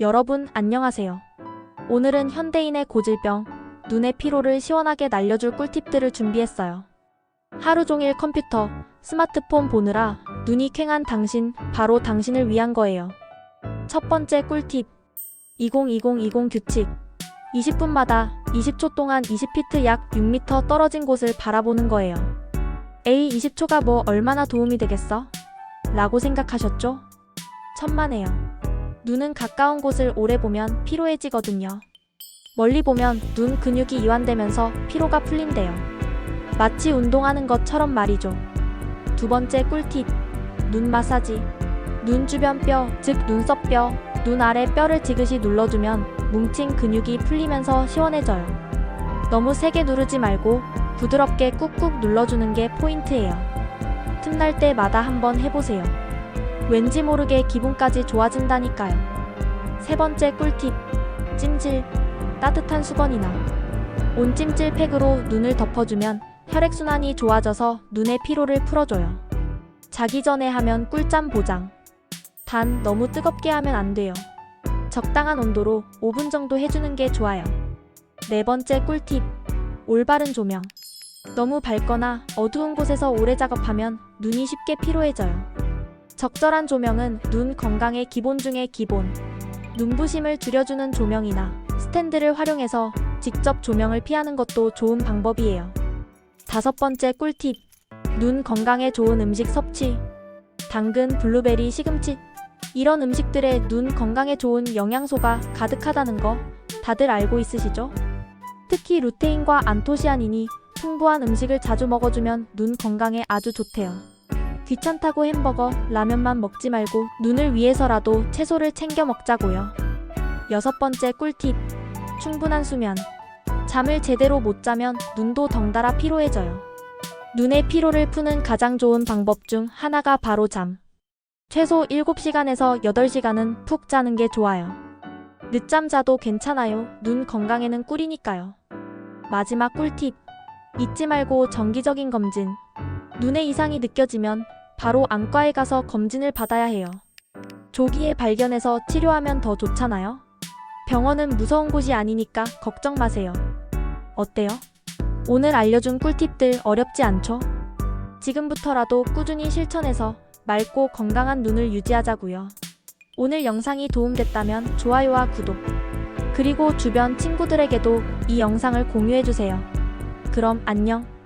여러분 안녕하세요. 오늘은 현대인의 고질병, 눈의 피로를 시원하게 날려줄 꿀팁들을 준비했어요. 하루 종일 컴퓨터, 스마트폰 보느라 눈이 퀭한 당신, 바로 당신을 위한 거예요. 첫 번째 꿀팁. 2020-20 규칙. 20분마다 20초 동안 20피트 약 6m 떨어진 곳을 바라보는 거예요. 에이 20초가 뭐 얼마나 도움이 되겠어? 라고 생각하셨죠? 천만에요. 눈은 가까운 곳을 오래 보면 피로해지거든요. 멀리 보면 눈 근육이 이완되면서 피로가 풀린대요. 마치 운동하는 것처럼 말이죠. 두 번째 꿀팁. 눈 마사지. 눈 주변 뼈, 즉 눈썹 뼈, 눈 아래 뼈를 지그시 눌러주면 뭉친 근육이 풀리면서 시원해져요. 너무 세게 누르지 말고 부드럽게 꾹꾹 눌러주는 게 포인트예요. 틈날 때마다 한번 해보세요. 왠지 모르게 기분까지 좋아진다니까요. 세 번째 꿀팁. 찜질. 따뜻한 수건이나 온 찜질 팩으로 눈을 덮어주면 혈액순환이 좋아져서 눈의 피로를 풀어줘요. 자기 전에 하면 꿀잠 보장. 단 너무 뜨겁게 하면 안 돼요. 적당한 온도로 5분 정도 해주는 게 좋아요. 네 번째 꿀팁. 올바른 조명. 너무 밝거나 어두운 곳에서 오래 작업하면 눈이 쉽게 피로해져요. 적절한 조명은 눈 건강의 기본 중의 기본. 눈부심을 줄여주는 조명이나 스탠드를 활용해서 직접 조명을 피하는 것도 좋은 방법이에요. 다섯 번째 꿀팁. 눈 건강에 좋은 음식 섭취. 당근, 블루베리, 시금치. 이런 음식들에 눈 건강에 좋은 영양소가 가득하다는 거 다들 알고 있으시죠? 특히 루테인과 안토시아닌이 풍부한 음식을 자주 먹어주면 눈 건강에 아주 좋대요. 귀찮다고 햄버거, 라면만 먹지 말고 눈을 위해서라도 채소를 챙겨 먹자고요. 여섯 번째 꿀팁. 충분한 수면. 잠을 제대로 못 자면 눈도 덩달아 피로해져요. 눈의 피로를 푸는 가장 좋은 방법 중 하나가 바로 잠. 최소 7시간에서 8시간은 푹 자는 게 좋아요. 늦잠 자도 괜찮아요. 눈 건강에는 꿀이니까요. 마지막 꿀팁. 잊지 말고 정기적인 검진. 눈에 이상이 느껴지면 바로 안과에 가서 검진을 받아야 해요. 조기에 발견해서 치료하면 더 좋잖아요. 병원은 무서운 곳이 아니니까 걱정 마세요. 어때요? 오늘 알려준 꿀팁들 어렵지 않죠? 지금부터라도 꾸준히 실천해서 맑고 건강한 눈을 유지하자고요. 오늘 영상이 도움됐다면 좋아요와 구독, 그리고 주변 친구들에게도 이 영상을 공유해주세요. 그럼 안녕.